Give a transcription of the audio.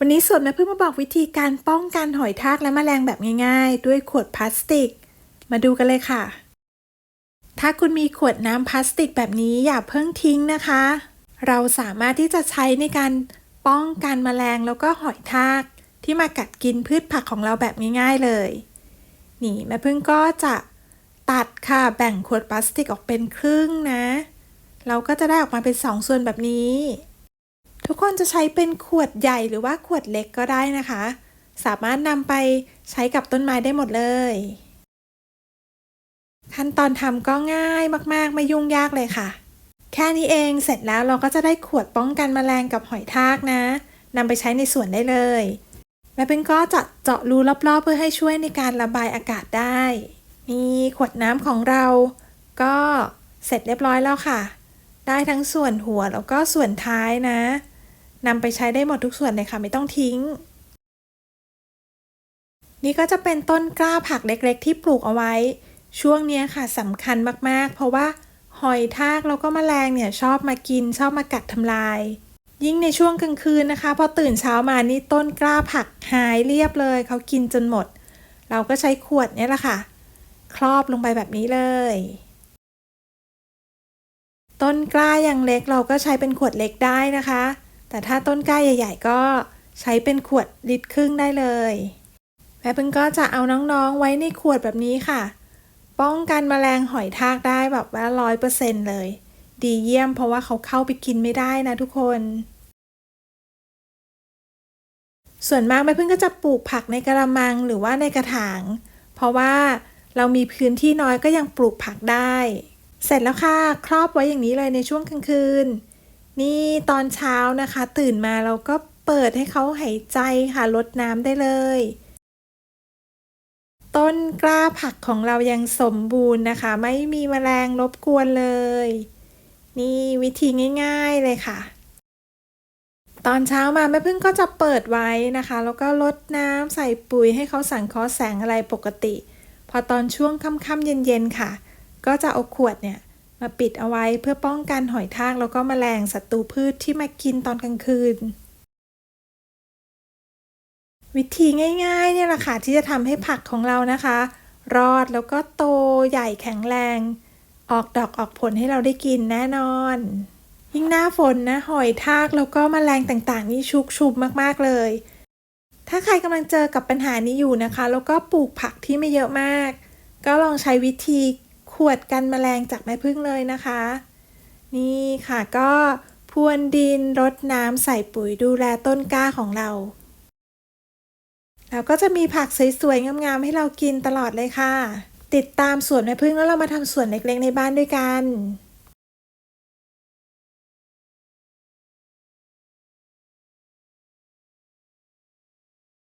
วันนี้สวนแม่เพิ่งมาบอกวิธีการป้องกันหอยทากและแมลงแบบง่ายๆ ด้วยขวดพลาสติก มาดูกันเลยค่ะ ถ้าคุณมีขวดน้ำพลาสติกแบบนี้อย่าเพิ่งทิ้งนะคะ เราสามารถที่จะใช้ในการป้องกันแมลงแล้วก็หอยทาก ที่มากัดกินพืชผักของเราแบบง่ายๆเลย นี่แม่พึ่งก็จะตัดค่ะแบ่งขวดพลาสติกออกเป็นครึ่งนะ เราก็จะได้ออกมาเป็นสองส่วนแบบนี้ คนจะใช้เป็นขวดใหญ่หรือว่าขวดเล็กก็ได้นะคะ สามารถนำไปใช้กับต้นไม้ได้หมดเลย ขั้นตอนทำก็ง่ายมากๆ ไม่ยุ่งยากเลยค่ะ แค่นี้เองเสร็จแล้วเราก็จะได้ขวดป้องกันแมลงกับหอยทากนะนำไปใช้ในสวนได้เลยแม่เป็นก็จะเจาะรูรอบๆ เพื่อให้ช่วยในการระบายอากาศได้ นี่ขวดน้ำของเรา ก็เสร็จเรียบร้อยแล้วค่ะ ได้ทั้งส่วนหัวแล้วก็ส่วนท้ายนะ นำไปใช้ได้หมดทุกส่วนเลยค่ะไม่ต้องทิ้ง นี่ก็จะเป็นต้นกล้าผักเล็กๆ ที่ปลูกเอาไว้ ช่วงนี้ค่ะสำคัญมากๆ เพราะว่าหอยทากแล้วก็แมลงเนี่ยชอบมากินชอบมากัดทำลาย ยิ่งในช่วงกลางคืนนะคะ พอตื่นเช้ามานี่ต้นกล้าผักหายเรียบเลย เขากินจนหมด เราก็ใช้ขวดนี่แหละค่ะ ครอบลงไปแบบนี้เลย ต้นกล้ายังเล็กเราก็ใช้เป็นขวดเล็กได้นะคะ แต่ถ้าต้นกล้าใหญ่ ๆ ก็ใช้เป็นขวดลิตรครึ่งได้เลยแม่พิ่งก็จะเอาน้องๆไว้ในขวดแบบนี้ค่ะ ป้องกันแมลงหอยทากได้แบบว่าร้อยเปอร์เซ็นเลย ดีเยี่ยมเพราะว่าเขาเข้าไปกินไม่ได้นะทุกคน ส่วนมากแม่พิ่งก็จะปลูกผักในกระมังหรือว่าในกระถาง เพราะว่าเรามีพื้นที่น้อยก็ยังปลูกผักได้ เสร็จแล้วค่ะ ครอบไว้อย่างนี้เลยในช่วงกลางคืน นี่ตอนเช้านะคะ ตื่นมาเราก็เปิดให้เขาหายใจค่ะลดน้ำได้เลย ต้นกล้าผักของเรายังสมบูรณ์นะคะ ไม่มีแมลงรบกวนเลย นี่วิธีง่าย ๆเลยค่ะ ตอนเช้ามาแม่พึ่งก็จะเปิดไว้นะคะ แล้วก็ลดน้ำใส่ปุ๋ยให้เขาสังเคราะห์แสงอะไรปกติ พอตอนช่วงค่ำๆเย็นๆค่ะ ก็จะเอาขวดเนี่ย มาปิดเอาไว้เพื่อป้องกันหอยทากแล้วก็แมลงศัตรูพืชที่มากินตอนกลางคืน วิธีง่ายๆเนี่ยแหละค่ะที่จะทำให้ผักของเรานะคะ รอดแล้วก็โตใหญ่แข็งแรง ออกดอกออกผลให้เราได้กินแน่นอน ยิ่งหน้าฝนนะหอยทากแล้วก็แมลงต่างๆ นี่ชุกชุมมากๆเลย ถ้าใครกำลังเจอกับปัญหานี้อยู่นะคะ แล้วก็ปลูกผักที่ไม่เยอะมาก ก็ลองใช้วิธี ขวดกันแมลงจากแม่พึ่งเลยนะคะ นี่ค่ะก็พรวนดินรดน้ำใส่ปุ๋ยดูแลต้นกล้าของเรา แล้วก็จะมีผักสวยๆงามๆให้เรากินตลอดเลยค่ะ ติดตามสวนแม่พึ่งแล้วเรามาทำสวนเล็กๆในบ้านด้วยกัน